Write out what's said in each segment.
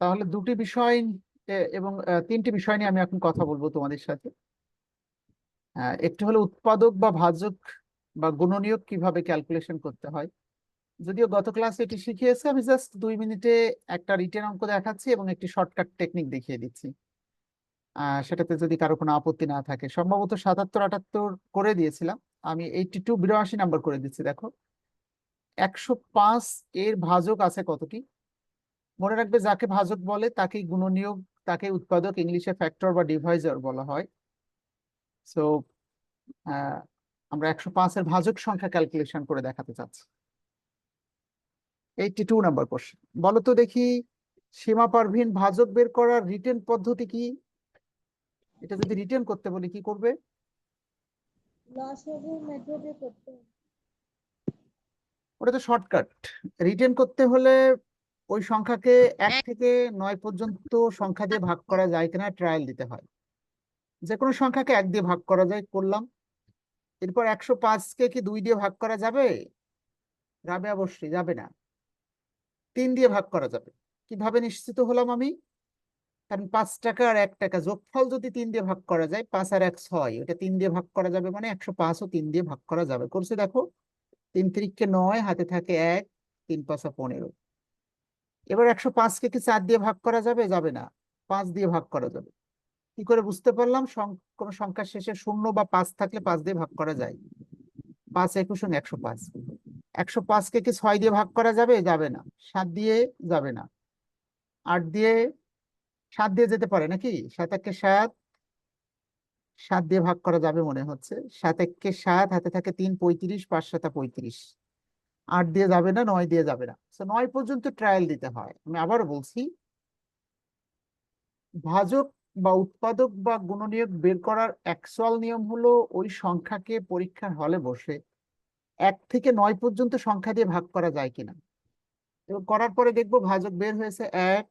তাহলে দুটি বিষয় এবং তিনটি বিষয় নিয়ে আমি এখন কথা বলব তোমাদের সাথে। একটি হলো উৎপাদক বা ভাজক বা গুণনীয়ক কীভাবে ক্যালকুলেশন করতে হয়। যদিও গত ক্লাসে এটি শিখিয়েছে, আমি জাস্ট দুই মিনিটে একটা রিটেন অঙ্ক দেখাচ্ছি এবং একটি শর্টকাট টেকনিক দেখিয়ে দিচ্ছি। সেটাতে যদি কারও কোনো আপত্তি না থাকে, সম্ভবত সাতাত্তর, আটাত্তর করে দিয়েছিলাম। আমি এইটি টু বিরাশি নাম্বার করে দিচ্ছি, দেখো। একশো পাঁচ এর ভাজক আছে কতটি মনে রাখবে যাকে ভাজক বলে তাকেই গুণনীয়ক তাকে উৎপাদক ইংলিশে ফ্যাক্টর বা ডিভাইজার বলা হয়। সো আমরা একশো পাঁচের ভাজক সংখ্যা ক্যালকুলেশন করে দেখাতে চাচ্ছি। এইটি টু নাম্বার কোশ্চেন বলো তো দেখি সীমা পারভিন ভাজক বের করার রিটেন পদ্ধতি কি? এটা যদি রিটেন করতে বলি কি করবে। ওটা তো শর্টকাট রিটেন করতে হলে ওই সংখ্যাকে এক থেকে নয় পর্যন্ত সংখ্যা দিয়ে ভাগ করা যায় কিনা ট্রায়াল দিতে হয়। যে কোনো সংখ্যাকে এক দিয়ে ভাগ করা যায় করলাম। এরপর একশো পাঁচকে কি দুই দিয়ে ভাগ করা যাবে? যাবে অবশ্যই যাবে না। তিন দিয়ে ভাগ করা যাবে। কীভাবে নিশ্চিত হলাম আমি? কারণ পাঁচ টাকা আর এক টাকা যোগফল যদি তিন দিয়ে ভাগ করা যায় পাঁচ আর এক ছয় ওটা তিন দিয়ে ভাগ করা যাবে মানে একশো পাঁচও তিন দিয়ে ভাগ করা যাবে। করছে দেখো তিন তিরিককে নয় হাতে থাকে এক তিন পাঁচা পনেরো। এবার একশো পাঁচকে কি চার দিয়ে ভাগ করা যাবে? যাবে না। পাঁচ দিয়ে ভাগ করা যাবে। কি করে বুঝতে পারলাম? কোনো সংখ্যার শেষে শূন্য বা পাঁচ থাকলে পাঁচ দিয়ে ভাগ করা যায়। পাঁচ, একুশ একশো পাঁচ। একশো পাঁচকে কি ছয় দিয়ে ভাগ করা যাবে? যাবে না। সাত দিয়ে যাবে না। আট দিয়ে সাত দিয়ে যেতে পারে নাকি? সাত একে সাত সাত দিয়ে ভাগ করা যাবে মনে হচ্ছে। সাত একে সাত, হাতে থাকে তিন, পঁয়ত্রিশ, পাঁচ সাতা পঁয়ত্রিশ। আট দিয়ে যাবে না, নয় দিয়ে যাবে না। নয় পর্যন্ত ট্রায়াল দিতে হয়। আমি আবার বলছি, ভাজক বা উৎপাদক বা গুণনীয়ক বের করার অ্যাকচুয়াল নিয়ম হলো ওই সংখ্যাকে পরীক্ষার হলে বসে এক থেকে নয় পর্যন্ত সংখ্যা দিয়ে ভাগ করা যায় কিনা। এবং করার পরে দেখব ভাজক বের হয়েছে এক,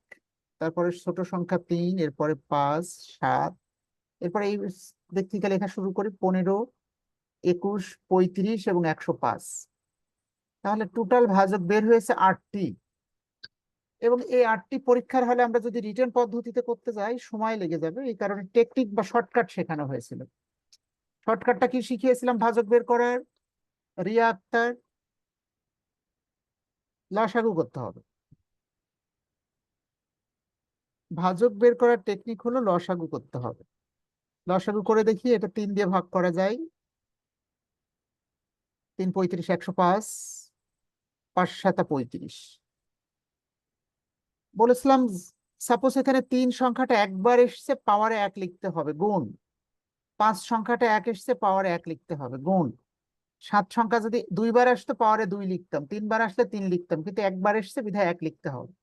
তারপরে ছোট সংখ্যা তিন, এরপরে পাঁচ, সাত, এরপরে এই থেকে লেখা শুরু করি পনেরো, একুশ, পঁয়ত্রিশ এবং একশো পাঁচ। তাহলে টোটাল ভাজক বের হয়েছে আটটি। এবং এই আটটি পরীক্ষার হলে আমরা যদি রিটার্ন পদ্ধতিতে করতে যাই, সময় লেগে যাবে। এই কারণে টেকনিক বা শর্টকাট শেখানো হয়েছিল। শর্টকাটটা কি শিখিয়েছিলাম? ভাজক বের করার রিয়া আক্তার লসাগু করতে হবে। ভাজক বের করার টেকনিক হলো লসাগু করতে হবে। লসাগু করে দেখি, এটা তিন দিয়ে ভাগ করা যায়। তিন পঁয়ত্রিশ, একশো পাঁচ। পাঁচ সাতা পঁয়ত্রিশ। বলেছিলাম সাপোজ এখানে তিন সংখ্যাটা একবার এসছে পাওয়ারে এক লিখতে হবে, গুণ। পাঁচ সংখ্যাটা এক এসছে পাওয়ারে এক লিখতে হবে, গুণ। সাত সংখ্যা যদি দুইবার আসতো পাওয়ারে দুই লিখতাম। তিনবার আসলে তিন লিখতাম, কিন্তু একবার এসছে, বিধায় এক লিখতে হবে।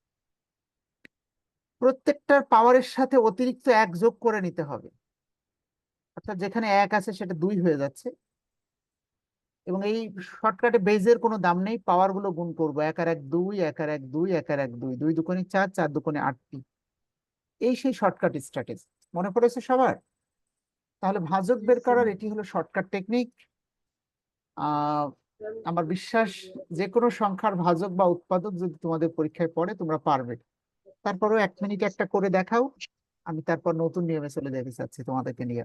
প্রত্যেকটার পাওয়ারের সাথে অতিরিক্ত এক যোগ করে নিতে হবে। অর্থাৎ যেখানে এক আছে, সেটা দুই হয়ে যাচ্ছে। এবং এই শর্টকাটে বেজের কোনো দাম নেই পাওয়ারগুলো গুণ করব। এক আর এক দুই এক আর এক দুই এক আর এক দুই দুই দুকোনে চার চার দুকোনে আটটি এই সেই শর্টকাট স্ট্র্যাটেজি মনে পড়েছে সবার? তাহলে ভাজক বের করার এটি হলো শর্টকাট টেকনিক আহ আমার বিশ্বাস যে কোনো সংখ্যার ভাজক বা উৎপাদক যদি তোমাদের পরীক্ষায় পড়ে তোমরা পারবে। তারপরেও এক মিনিট একটা করে দেখাও। আমি তারপর নতুন নিয়মে চলে যেতে চাচ্ছি তোমাদেরকে নিয়ে।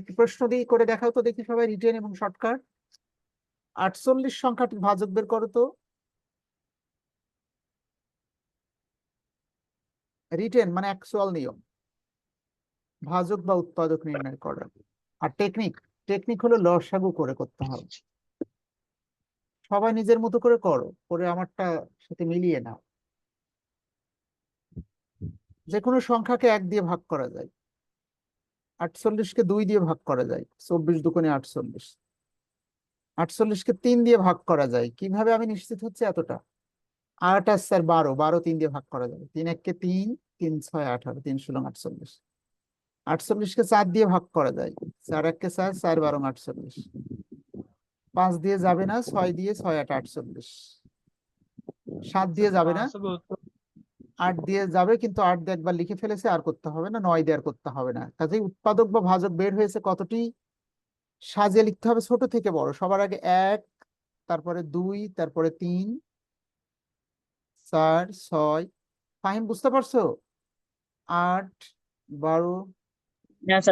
একটি প্রশ্ন দিয়ে করে দেখাও তো দেখি সবাই রিটেন এবং শর্টকাট আটচল্লিশ সংখ্যাটি ভাজক বের করো তো। রিটেন মানে অ্যাকচুয়াল নিয়ম। ভাজক বা উৎপাদক নির্ণয় করা। আর টেকনিক টেকনিক হলো লসাগু করে করতে হবে। সবাই নিজের মতো করে করো, করে আমারটা সাথে মিলিয়ে নাও। যে কোনো সংখ্যাকে এক দিয়ে ভাগ করা যায়। আটচল্লিশকে দুই দিয়ে ভাগ করা যায়। চব্বিশ দুগুণে আটচল্লিশ। আটচল্লিশকে তিন দিয়ে ভাগ করা যায়। কীভাবে আমি নিশ্চিত হচ্ছে এতটা? আট আর স্যার বারো বারো তিন দিয়ে ভাগ করা যাবে। তিন এককে তিন তিন ছয় আঠারো তিন ষোলো আটচল্লিশ। আটচল্লিশকে চার দিয়ে ভাগ করা যায়। চার এককে চার চার বারো আটচল্লিশ। পাঁচ দিয়ে যাবে না ছয় দিয়ে ছয় আট আটচল্লিশ। সাত দিয়ে যাবে না। আট দিয়ে যাবে কিন্তু আট দিয়ে একবার লিখে ফেলেছে আর করতে হবে না। নয় দিয়ে আর করতে হবে না। কাজেই উৎপাদক বা ভাজক বের হয়েছে কতটি? সাজিয়ে লিখতে হবে ছোট থেকে বড়। সবার আগে এক তারপরে দুই তারপরে তিন চার ছয়। ফাহিম বুঝতে পারছ? আট বারো হ্যাঁ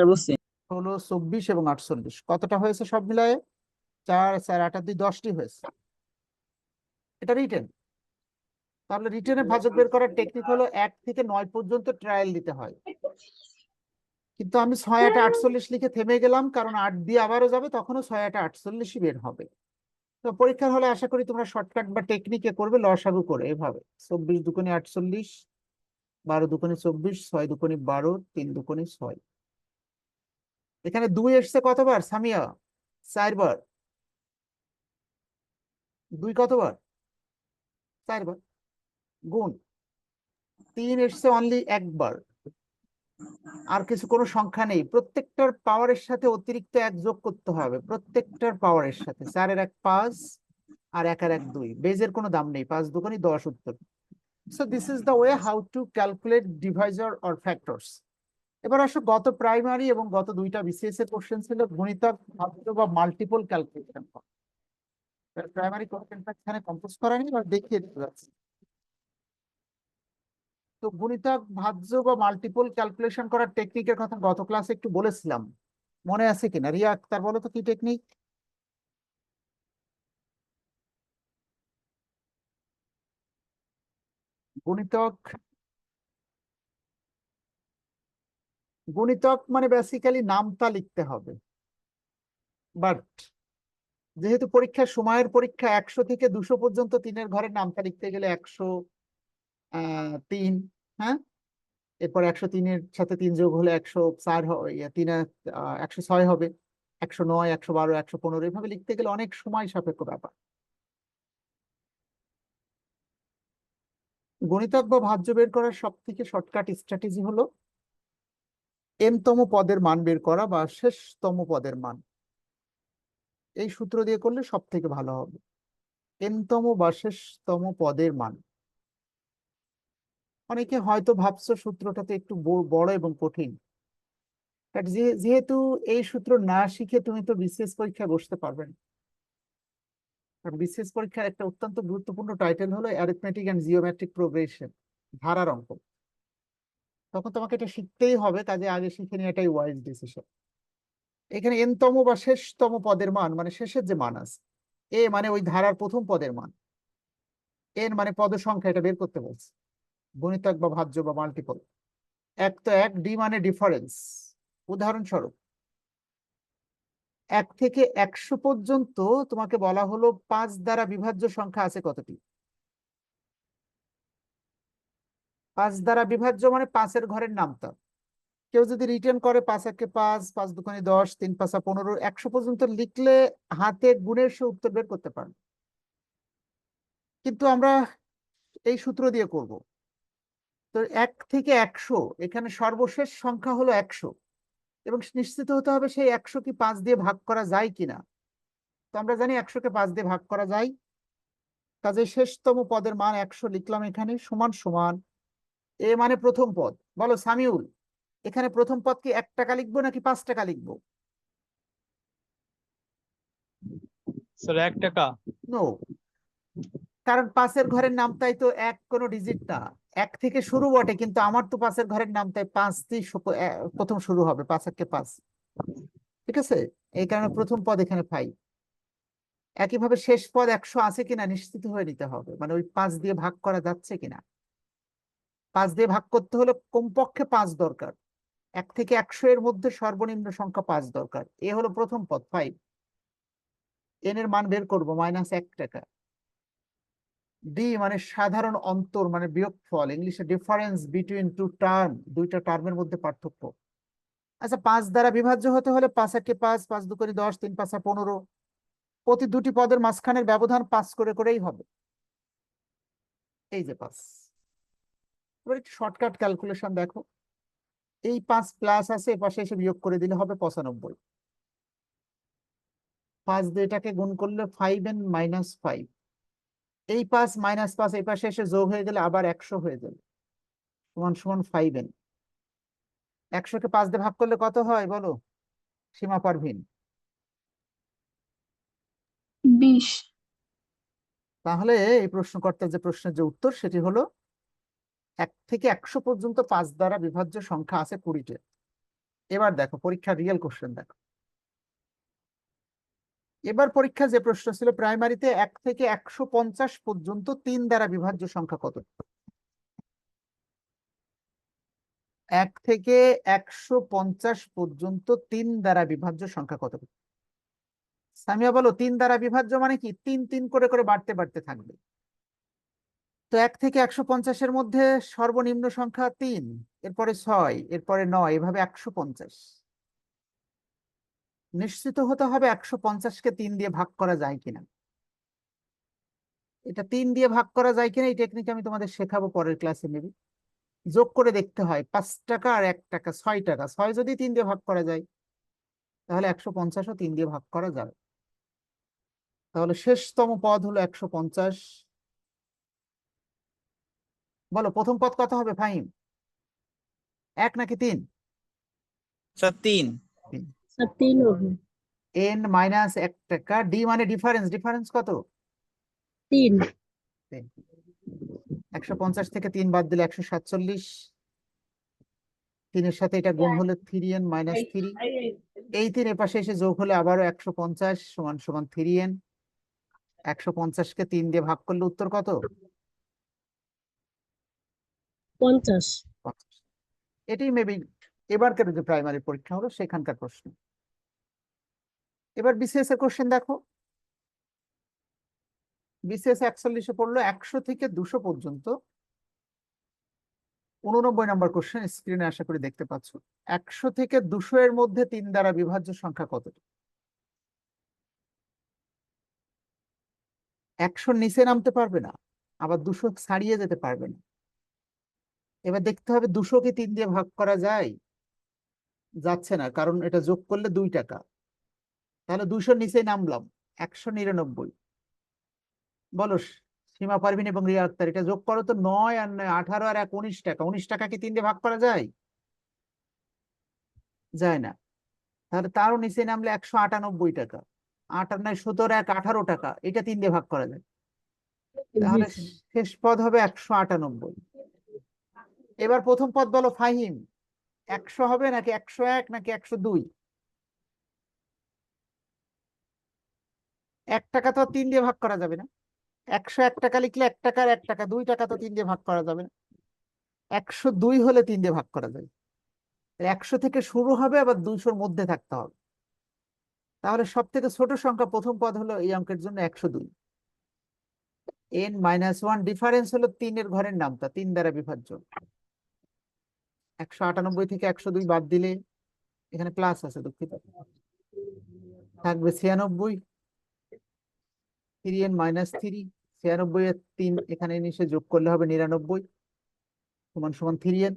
ষোলো চব্বিশ এবং আটচল্লিশ। কতটা হয়েছে সব মিলায়ে? চার চার আট দুই দশটি হয়েছে। এটা রিটেন। তাহলে রিটেনে ভাজক বের করার টেকনিক হলো এক থেকে নয় পর্যন্ত ট্রায়াল দিতে হয়। কিন্তু আমি ছয় আটে আটচল্লিশ লিখে থেমে গেলাম, কারণ আট দিয়ে আবারও যাবে, তখনও ছয় আটে আটচল্লিশই বের হবে। তো পরীক্ষার হলে আশা করি তোমরা শর্টকাট বা টেকনিকে করবে, লসাগু করে এভাবে। চব্বিশ দুকোনি আটচল্লিশ, বারো দুকোনি চব্বিশ, ছয় দুকোনি বারো, তিন দুকোনি ছয়। এখানে দুই এসছে কতবার? সামিয়া, চারবার। দুই কতবার? চারবার। গুণ। তিন এসছে অনলি একবার। আর কিছু কোনো সংখ্যা নেই। প্রত্যেকটার পাওয়ারের সাথে অতিরিক্ত এক যোগ করতে হবে। প্রত্যেকটার পাওয়ারের সাথে। চারের এক পাঁচ আর একের এক দুই। বেজের কোনো দাম নেই। পাঁচ দুগুণই দশ উত্তর। So this is the way how to calculate divisor or factors এবার আসো গত প্রাইমারি এবং গত দুইটা বিসিএস এর কোশ্চেন ছিল গণিতক বা মাল্টিপল ক্যালকুলেশন প্রাইমারি কোশ্চেনটা এখানে কম্পোজ করা নেই বা দেখিয়ে দিতে যাচ্ছি। তো গুণিতক ভাজ্য বা মাল্টিপল ক্যালকুলেশন করার টেকনিকের কথা গত ক্লাসে একটু বলেছিলাম। মনে আছে কিনা? রিয়া আক্তার বলো তো কি টেকনিক গুণিতক গুণিতক মানে বেসিক্যালি নামতা লিখতে হবে। বাট যেহেতু পরীক্ষার সময়ের পরীক্ষা একশো থেকে দুশো পর্যন্ত তিনের ঘরের নামতা লিখতে গেলে একশো তিন হ্যাঁ? এরপর একশো তিনের সাথে তিন যোগ হলে একশো চার তিন একশো ছয় হবে। একশো নয়, একশো বারো, একশো পনেরো এভাবে লিখতে গেলে অনেক সময় সাপেক্ষ ব্যাপার। গণিতজ্ঞ ভাজ্য বের করার সব থেকে শর্টকাট স্ট্র্যাটেজি হলো এমতম পদের মান বের করা বা শেষতম পদের মান। এই সূত্র দিয়ে করলে সব থেকে ভালো হবে। এমতম তম বা শেষতম পদের মান। অনেকে হয়তো ভাবছ সূত্রটাতে একটু বড় এবং কঠিন। বাট যেহেতু এই সূত্র না শিখে তুমি তো বিসিএস পরীক্ষায় বসতে পারবে না। বিসিএস পরীক্ষার একটা অত্যন্ত গুরুত্বপূর্ণ টাইটেল হলো অ্যারিথমেটিক অ্যান্ড জিওমেট্রিক প্রোগ্রেশন ধারার অঙ্ক। তখন তোমাকে এটা শিখতেই হবে, কাজে আগে শিখে নিয়ে এটাই ওয়াইজ ডিসিশন এখানে এনতম বা শেষতম পদের মান মানে শেষের যে মান আছে এ মানে ওই ধারার প্রথম পদের মান। এন মানে পদ সংখ্যা এটা বের করতে বলছে। গণিতক বা ভাজ্য বা মাল্টিপল এক তো এক ডি মানে ডিফারেন্স উদাহরণস্বরূপ, এক থেকে একশো পর্যন্ত তোমাকে বলা হলো পাঁচ দ্বারা বিভাজ্য সংখ্যা আছে কতটি? পাঁচ দ্বারা বিভাজ্য মানে পাঁচের ঘরের নামতা। কেউ যদি রিটার্ন করে পাঁচ একে পাঁচ পাঁচ দুখানি দশ, তিন পাঁচা পনেরো, একশো পর্যন্ত লিখলে হাতে গুণের সে উত্তর বের করতে পারবে। কিন্তু আমরা এই সূত্র দিয়ে করব। তো এক থেকে একশো এখানে সর্বশেষ সংখ্যা হলো একশো। এবং নিশ্চিত হতে হবে সেই একশো কি পাঁচ দিয়ে ভাগ করা যায় কিনা। তো আমরা জানি একশোকে পাঁচ দিয়ে ভাগ করা যায়। কাজে শেষতম পদের মান একশো লিখলাম এখানে সমান সমান এ মানে প্রথম পদ। বলো সামিউল এখানে প্রথম পদ কি এক টাকা লিখব নাকি পাঁচ টাকা লিখব? এক টাকা। নো কারণ পাশের ঘরের নামটাই তো এক কোনো ডিজিট না। এক থেকে শুরু বটে কিন্তু আমার তো পাশের ঘরের নাম তাই পাঁচ দিয়ে প্রথম শুরু হবে পাঁচ একে পাঁচ। ঠিক আছে? এই কারণে প্রথম পদ এখানে পাই। একইভাবে শেষ পদ একশো আছে কিনা নিশ্চিত হয়ে নিতে হবে মানে ওই পাঁচ দিয়ে ভাগ করা যাচ্ছে কিনা। পাঁচ দিয়ে ভাগ করতে হলে কমপক্ষে পাঁচ দরকার। এক থেকে একশো এর মধ্যে সর্বনিম্ন সংখ্যা পাঁচ দরকার। এ হলো প্রথম পদ ফাইভ এন এর মান বের করব মাইনাস এক টাকা। ডি মানে সাধারণ অন্তর মানে বিয়োগফল ইংলিশে ডিফারেন্স বিটুইন টু টার্ম দুইটা টার্মের মধ্যে পার্থক্য। আচ্ছা পাঁচ দ্বারা বিভাজ্য হতে হলে পাঁচ একে পাঁচ পাঁচ দু করে দশ, তিন পাঁচা পনেরো, প্রতি দুটি পদের মাঝখানের ব্যবধান পাঁচ করে করেই হবে। এই যে পাঁচ। এবার একটু শর্টকাট ক্যালকুলেশন দেখো। এই পাঁচ প্লাস আছে এপাশে এসে বিয়োগ করে দিলে হবে পঁচানব্বই। পাঁচ দিয়ে এটাকে গুণ করলে ফাইভ এন মাইনাস ফাইভ এই পাঁচ মাইনাস পাঁচ এই পাশে এসে যোগ হয়ে গেলে আবার একশো হয়ে যাবে। সমান সমান ফাইভ এন একশোকে পাঁচ দিয়ে ভাগ করলে কত হয় বলো? সীমা পারভিন। বিশ। তাহলে এই প্রশ্নকর্তার যে প্রশ্নের যে উত্তর সেটি হলো এক থেকে একশো পর্যন্ত পাঁচ দ্বারা বিভাজ্য সংখ্যা আছে কুড়িতে। এবার দেখো পরীক্ষার রিয়েল কোশ্চেন দেখো। এবার পরীক্ষা যে প্রশ্ন ছিল, প্রাইমারিতে এক থেকে একশো পঞ্চাশ পর্যন্ত তিন দ্বারা বিভাজ্য সংখ্যা কত? এক থেকে একশো পঞ্চাশ পর্যন্ত তিন দ্বারা বিভাজ্য সংখ্যা কত? সামিয়া বলো, তিন দ্বারা বিভাজ্য মানে কি? তিন তিন করে করে বাড়তে বাড়তে থাকবে। তো এক থেকে একশো পঞ্চাশের মধ্যে সর্বনিম্ন সংখ্যা তিন, এরপরে ছয়, এরপরে নয়, এভাবে একশো পঞ্চাশ। নিশ্চিত হতে হবে একশো পঞ্চাশকে তিন দিয়ে ভাগ করা যায় কিনা। এটা তিন দিয়ে ভাগ করা যায় কিনা, এই টেকনিক আমি তোমাদের শেখাবো পরের ক্লাসে নেবে যোগ করে দেখতে হয়, পাঁচ টাকা আর এক টাকা, ছয় টাকা, ছয় যদি তিন দিয়ে ভাগ করা যায়, তাহলে একশো পঞ্চাশও তিন দিয়ে ভাগ করা যাবে। তাহলে শেষতম পদ হলো একশো পঞ্চাশ। বলো, প্রথম পদ কত হবে ফাহিম? এক নাকি তিন? স্যার, তিন। এন মাইনাস এক টাকা। ডি মানে ডিফারেন্স ডিফারেন্স কত? তিন। একশো পঞ্চাশ থেকে তিন বাদ দিলে একশো সাতচল্লিশ। তিনের সাথে এটা গুণ হলে থ্রি এন মাইনাস থ্রি এই তিন এপাশে এসে যোগ হলে আবারও একশো পঞ্চাশ সমান সমান থ্রি এন একশো পঞ্চাশকে তিন দিয়ে ভাগ করলে উত্তর কত? পঞ্চাশ। এটাই মেবি এবারকার যে প্রাইমারি পরীক্ষা হলো সেখানকার প্রশ্ন। এবার বিসিএস এর কোশ্চেন দেখো। বিসিএস একচল্লিশে পড়ল একশো থেকে দুশো পর্যন্ত। উননব্বই নম্বর কোশ্চেন স্ক্রিনে আশা করি দেখতে পাচ্ছ। একশো থেকে দুশো এর মধ্যে তিন দ্বারা বিভাজ্য সংখ্যা কত? একশোর নিচে নামতে পারবে না, আবার দুশো ছাড়িয়ে যেতে পারবে না। এবার দেখতে হবে দুশো দুশোকে তিন দিয়ে ভাগ করা যায়? যাচ্ছে না, কারণ এটা যোগ করলে দুই টাকা। তাহলে দুশোর নিচে নামলাম একশো নিরানব্বই। বলো সীমা পারভিন এবং রিয়া আক্তার এটা যোগ করো তো নয় আর নয় আঠারো আর এক উনিশ টাকা। উনিশ টাকা কি তিন দিয়ে ভাগ করা যায়? যায় না। তাহলে তারও নিচে নামলে একশো আটানব্বই টাকা। আট আর নয় সতেরো এক আঠারো টাকা। এটা তিন দিয়ে ভাগ করা যায়। তাহলে শেষ পদ হবে একশো আটানব্বই। এবার প্রথম পদ বলো ফাহিম। একশো হবে নাকি একশো এক নাকি একশো দুই? এক টাকা তো তিন দিয়ে ভাগ করা যাবে না। একশো এক টাকা লিখলে এক টাকার এক টাকা, দুই টাকা তো তিন দিয়ে ভাগ করা যাবে না। একশো দুই হলে তিন দিয়ে ভাগ করা যাবে। একশো থেকে শুরু হবে, আবার দুইশোর মধ্যে থাকতে হবে। তাহলে সব থেকে ছোট সংখ্যা প্রথম পদ হলো এই অঙ্কের জন্য একশো দুই। এন মাইনাস ওয়ান ডিফারেন্স হলো তিনের ঘরের নামটা, তিন দ্বারা বিভাজ্য। একশো আটানব্বই থেকে একশো দুই বাদ দিলে এখানে প্লাস আছে দুঃখিত। থাকবে ছিয়ানব্বই। থ্রি এন মাইনাস থ্রি ছিয়ানব্বই এর তিন এখানে নিচে যোগ করলে হবে নিরানব্বই। সমান সমান থ্রি এন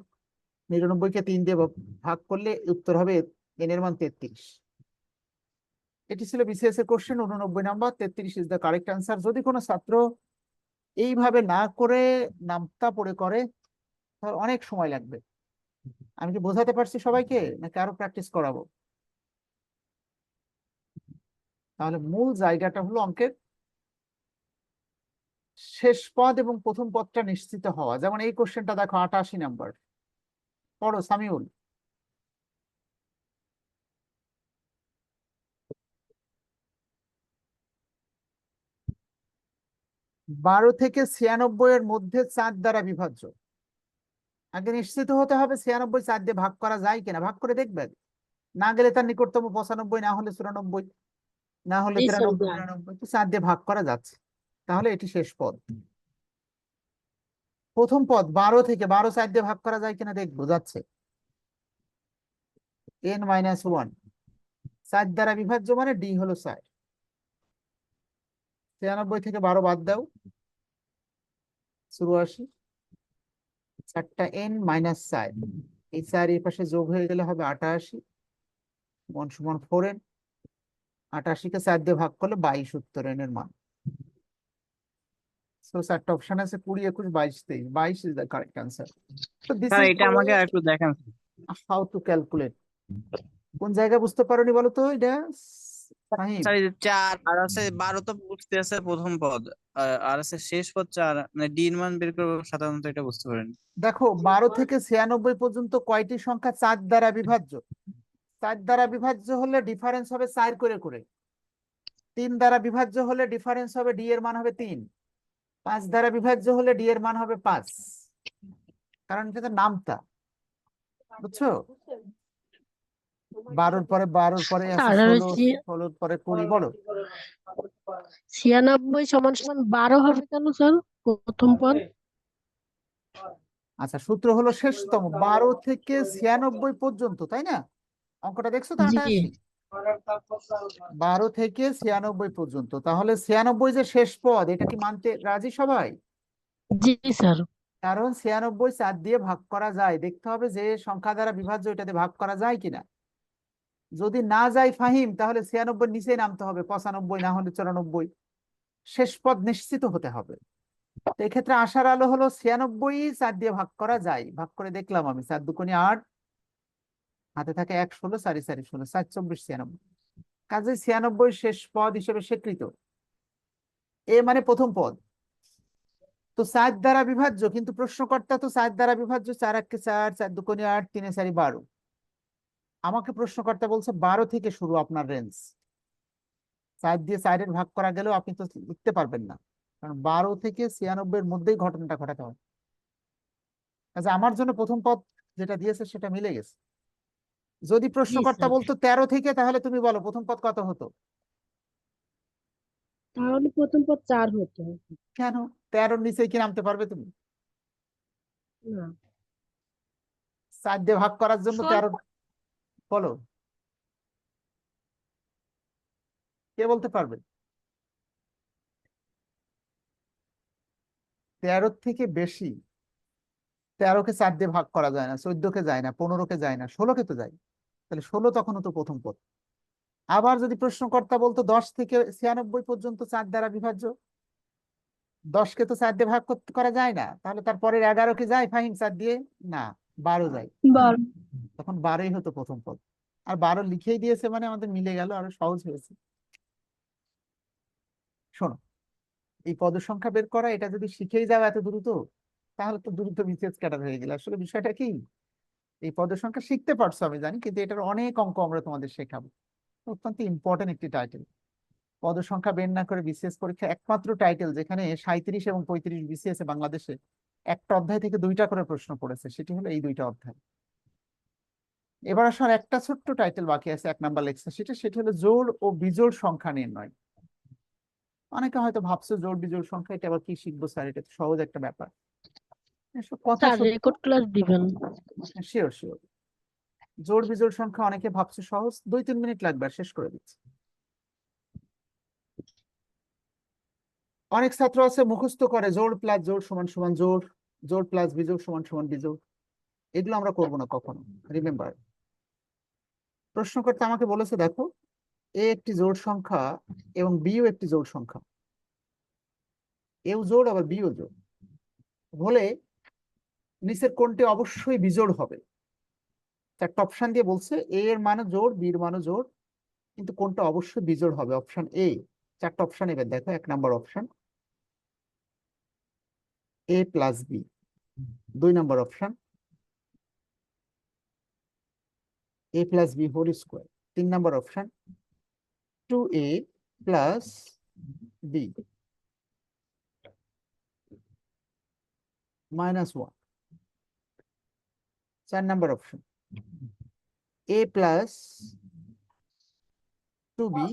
নিরানব্বইকে তিন দিয়ে ভাগ- করলে উত্তর হবে এন এর মান তেত্রিশ। এটি ছিল বিসিএস এর কোশ্চেন উননব্বই নাম্বার, তেত্রিশ ইজ দ্য কারেক্ট আনসার যদি কোনো ছাত্র এইভাবে না করে নামতা পড়ে করে তাহলে অনেক সময় লাগবে। আমি কি বোঝাতে পারছি সবাইকে? নাকি আরও প্র্যাকটিস করাবো? তাহলে মূল জায়গাটা হলো অঙ্কের শেষ পদ এবং প্রথম পদটা নিশ্চিত হওয়া। যেমন এই কোশ্চেনটা দেখো আটাশি নাম্বার পড়ো সামিউল। বারো থেকে ছিয়ানব্বই এর মধ্যে চাঁদ দ্বারা বিভাজ্য। আগে নিশ্চিত হতে হবে ছিয়ানব্বই চার দিয়ে ভাগ করা যায় কিনা। ভাগ করে দেখবেন। না গেলে তার নিকটতম পঁচানব্বই না হলে চুরানব্বই না হলে তিরানব্বই চার দিয়ে ভাগ করা যাচ্ছে। তাহলে এটি শেষ পদ। প্রথম পদ বারো থেকে, বারো চার দিয়ে ভাগ করা যায় কিনা দেখব, যাচ্ছে। এন মাইনাস ওয়ান চার দ্বারা বিভাজ্য মানে ডি হলো চার। ছিয়ানব্বই থেকে বারো বাদ দাও। চুরাশি। চারটা এন মাইনাস সাইড এই চার এই পাশে যোগ হয়ে গেলে হবে আটাশি। ওয়ান সমান ফোর এন আটাশিকে চার দিয়ে ভাগ করলে বাইশ উত্তর এন এর মান। সো চারটা অপশন আছে কুড়ি একুশ বাইশ তেইশ। বাইশ ইজ দ্য কারেক্ট আনসার তো দিস স্যার এটা আমাকে একটু দেখান। হাউ টু ক্যালকুলেট কোন জায়গায় বুঝতে পারোনি বলো তো এটা? স্যার চার। আর আছে বারো তো বুঝতে আছে প্রথম পদ। আর- আর আছে শেষ পদ চার। মানে ডি এর মান বের করব সাধারণত এটা বুঝতে পারেন। দেখো বারো থেকে ছিয়ানব্বই পর্যন্ত কয়টি সংখ্যা চার দ্বারা বিভাজ্য? চার দ্বারা বিভাজ্য হলে ডিফারেন্স হবে চার করে করে। তিন দ্বারা বিভাজ্য হলে ডিফারেন্স হবে ডি এর মান হবে তিন। পাঁচ দ্বারা বিভাজ্য হলে ডি এর মান হবে পাঁচ। কারণ এটা তো নামতা বুঝছ? বারোর পরে বারোর পরে ষোলোর পরে কুড়ি বলো। ছিয়ানব্বই সমান সমান বারো হবে কেন স্যার? প্রথম পদ। আচ্ছা সূত্র হলো শেষতম। বারো থেকে ছিয়ানব্বই পর্যন্ত তাই না? অঙ্কটা দেখছ তো বারো থেকে ছিয়ানব্বই পর্যন্ত। তাহলে ছিয়ানব্বই যে শেষ পদ এটা কি মানতে রাজি সবাই? জি স্যার। কারণ ছিয়ানব্বই চার দিয়ে ভাগ করা যায়। দেখতে হবে যে সংখ্যা দ্বারা বিভাজ্য এটাতে ভাগ করা যায় কিনা। যদি না যায় ফাহিম তাহলে ছিয়ানব্বই নিচেই নামতে হবে। পঁচানব্বই না হলে চুরানব্বই। শেষ পদ নিশ্চিত হতে হবে। তো এক্ষেত্রে আশার আলো হলো ছিয়ানব্বই চার দিয়ে ভাগ করা যায়। ভাগ করে দেখলাম আমি চার দুকোনি আট। হাতে থাকে এক ষোলো, চারি চারি ষোলো চার চব্বিশ ছিয়ানব্বই। কাজে ছিয়ানব্বই শেষ পদ হিসেবে স্বীকৃত। এ মানে প্রথম পদ। তো চার দ্বারা বিভাজ্য, কিন্তু প্রশ্নকর্তা তো চার দ্বারা বিভাজ্য, চার একে চার চার দুকোনি আট, তিনে চারি বারো। আমাকে প্রশ্নকর্তা বলছে বারো থেকে শুরু আপনার রেঞ্জ চার দিয়ে চারের ভাগ করা গেলেও আপনি তো লিখতে পারবেন না। কারণ বারো থেকে ছিয়ানব্বই এর মধ্যেই ঘটনাটা ঘটাতে হবে। কাজে আমার জন্য প্রথম পদ যেটা দিয়েছে সেটা মিলে গেছে। যদি প্রশ্নকর্তা। বলতো তেরো থেকে তাহলে তুমি বলো প্রথম পদ কত হতো? তাহলে প্রথম পদ চার হতো। কেন? তেরোর নিচে কি নামতে পারবে তুমি? না। চার দিয়ে ভাগ করার জন্য তেরো বলো। কে বলতে পারবে? তেরোর থেকে বেশি তেরোকে চার দিয়ে ভাগ করা যায় না চোদ্দকে যায় না পনেরোকে যায় না ষোলোকে তো যায়। তাহলে ষোলো তখনও তো প্রথম পদ। আবার যদি প্রশ্নকর্তা বলতো দশ থেকে ছিয়ানব্বই পর্যন্ত চার দ্বারা বিভাজ্য দশকে তো চার দিয়ে ভাগ করতে করা যায় না তাহলে তারপরের এগারোকে যায় ফাহিম চার দিয়ে? না বারো যায়। তখন বারোই হতো প্রথম পদ। আর বারো লিখেই দিয়েছে মানে আমাদের মিলে গেল আরও সহজ হয়েছে। শোনো এই পদ সংখ্যা বের করা এটা যদি শিখেই যাও এত দ্রুত তাহলে তো দ্রুত বিসিএস ক্যাডার হয়ে গেলে। আসলে বিষয়টা কি? এই পদ সংখ্যা শিখতে পারছ আমি জানি, কিন্তু এটার অনেক অঙ্ক আমরা তোমাদের শেখাবো। অত্যন্ত ইম্পর্টেন্ট একটি টাইটেল পদ সংখ্যা বের না করে বিসিএস পরীক্ষা একমাত্র টাইটেল যেখানে সাঁইত্রিশ এবং পঁয়ত্রিশ বিসিএস এ বাংলাদেশে একটা অধ্যায় থেকে দুইটা করে প্রশ্ন পড়েছে, সেটি হলো এই দুইটা অধ্যায়। এবার আসার একটা ছোট্ট টাইটেল বাকি আছে, এক নাম্বার লেকচার সেটা, সেটি হলো জোর ও বিজোড় সংখ্যা নির্ণয়। অনেকে হয়তো ভাবছ জোর বিজোড় সংখ্যা, এটা আবার কি শিখব স্যার? এটা সহজ একটা ব্যাপার। কথা স্যার রেকর্ড ক্লাস দিবেন। শিওর শিওর জোড় বিজোড় সংখ্যা অনেকে ভাবছে সহজ দুই তিন মিনিট লাগবে শেষ করে দিচ্ছি। অনেক ছাত্র আছে মুখস্থ করে জোড় প্লাস জোড় সমান সমান জোড় জোড় প্লাস বিজোড় সমান সমান বিজোড় এগুলো আমরা করব না কখনো রিমেম্বার প্রশ্নকর্তা আমাকে বলেছে দেখো এ একটি জোড় সংখ্যা এবং বিও একটি জোড় সংখ্যা। এও জোড় আবার বিও জোড়। হলে নিচের কোনটি অবশ্যই বিজোড় হবে। চারটা অপশন দিয়ে বলছে এ এর মানও জোর বি এর মানও জোড়, কিন্তু কোনটা অবশ্যই বিজোড় হবে। অপশন এ চারটা অপশন এবার দেখো, এক number option. A plus B দুই number option. A plus B whole square তিন number option. Two A plus B minus one চার number option A plus two B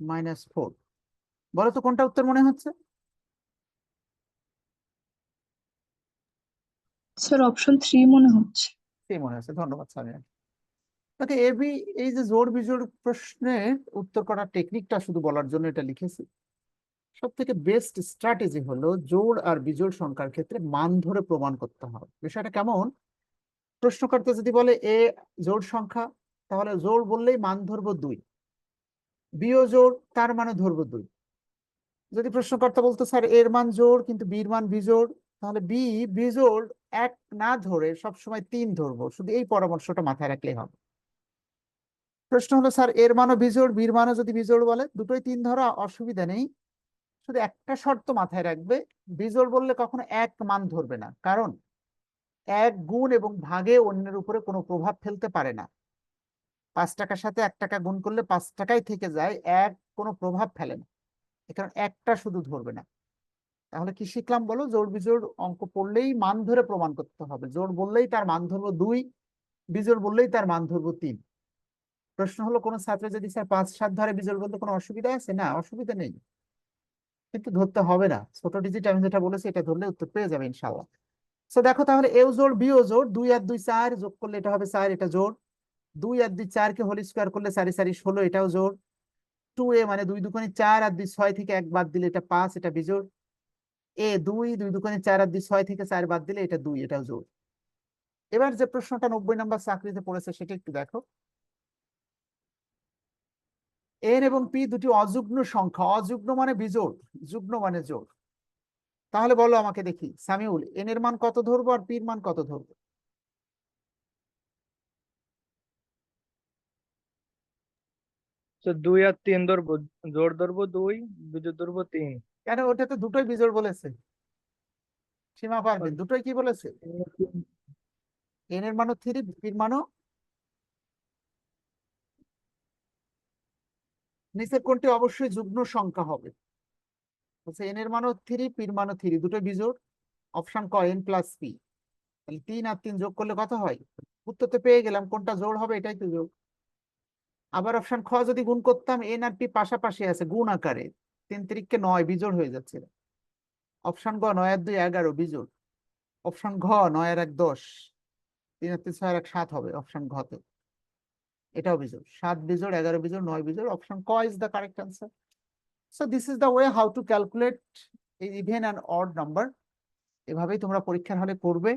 minus four বলো তো কোনটা উত্তর মনে হচ্ছে? স্যার অপশন থ্রি মনে হচ্ছে। সেই মনে হচ্ছে ধন্যবাদ সামিয়া ওকে এবি এই যে জোড় বিজোড় প্রশ্নের উত্তর করার টেকনিকটা শুধু বলার জন্য এটা লিখেছি। সব থেকে বেস্ট স্ট্র্যাটেজি হলো জোড় আর বিজোড় সংখ্যার ক্ষেত্রে মান ধরে প্রমাণ করতে হবে। বিষয়টা কেমন? প্রশ্নকর্তা যদি বলে এ জোড় সংখ্যা, তাহলে জোড় বললেই মান ধরবো দুই। বিও জোড়, তার মানে ধরবো দুই। যদি প্রশ্নকর্তা বলতো, স্যার এর মান জোড়, কিন্তু বির মান বিজোড়, তাহলে বি বিজোড় এক না ধরে সবসময় তিন ধরবো। শুধু এই পরামর্শটা মাথায় রাখলেই হবে। প্রশ্ন হলো, স্যার এর মানও বিজোড় বীর মানও যদি বিজোড় বলে, দুটোই তিন ধরা অসুবিধা নেই। শুধু একটা শর্ত মাথায় রাখবে, বিজোড় বললে কখনো এক মান ধরবে না। কারণ এক গুণ এবং ভাগে অন্যের উপরে কোনো প্রভাব ফেলতে পারে না। পাঁচ টাকার সাথে এক টাকা গুণ করলে পাঁচ টাকাই থেকে যায়, এক কোনো প্রভাব ফেলে না। কারণে একটা শুধু ধরবে না। তাহলে কি শিখলাম বলো? জোড় বিজোড় অঙ্ক পড়লেই মান ধরে প্রমাণ করতে হবে। জোর বললেই তার মান ধরবো দুই, বিজোড় বললেই তার মান ধরবো তিন। প্রশ্ন হলো, কোন ছাত্র যদি স্যার পাঁচ সাত ধরে বিজোড় বলতে কোনো অসুবিধা আছে? না, অসুবিধা নেই। কিন্তু ধরতে হবে না। ছোট ডিজিট আমি যেটা বলেছি, এটা ধরলে উত্তর পেয়ে যাবে ইনশাল্লাহ তো দেখো তাহলে এও জোড় বিও জোড়, দুই আর দুই, চার যোগ করলে এটা হবে চার, এটা জোড়। দুই আর দুই চারকে হোল স্কোয়ার করলে চারি চারি, ষোলো, এটাও জোড়। টু এ মানে দুই দুকোণে চার আর দুই ছয় থেকে এক বাদ দিলে এটা পাঁচ, এটা বিজোড় এ দুই দুই দুকোণে চার আর দুই ছয় থেকে চার বাদ দিলে এটা দুই, এটাও জোড়। এবার যে প্রশ্নটা নব্বই নম্বর চাকরিতে পড়েছে সেটা একটু দেখো। এন এবং পি দুটি অযুগ্ম সংখ্যা। অযুগ্ম মানে বিজোড় যুগ্ম মানে জোড়। তাহলে বলো আমাকে দেখি। সামিউল এন এর মান কত ধরবো আর পির মান কত ধরবো? দুই আর তিন ধরবো। জোড় ধরবো দুই বিজোড় ধরবো তিন। কেন ওটা তো দুটোই বিজোড় বলেছে। সীমা পারবেন দুটোই কি বলেছে? এন এর মানও থ্রি পির মানও নিচের কোনটি অবশ্যই যুগ্ম সংখ্যা হবে। বলছে এন এর মানও থ্রি পির মানও থ্রি দুটো বিজোড়। অপশন ক এন প্লাস পি তাহলে তিন আর তিন যোগ করলে কত হয়? উত্তর তো পেয়ে গেলাম কোনটা জোড় হবে, এটাই তো যোগ আবার অপশন খ যদি গুণ করতাম এন আর পি পাশাপাশি আছে, গুণ আকারে। তিন তিরিককে নয়, বিজোড় হয়ে যাচ্ছে। অপশন গ, নয় আর দুই, এগারো, বিজোড়। অপশন ঘ, নয় আর এক, দশ। তিন আর তিন, ছয় আর এক, সাত হবে অপশন ঘতে এটাও বিজোড় সাত বিজোড় এগারো বিজোড় নয় বিজোড় অপশন ক is the correct answer so this is the way how to calculate even and odd number এভাবেই তোমরা পরীক্ষার হলে করবে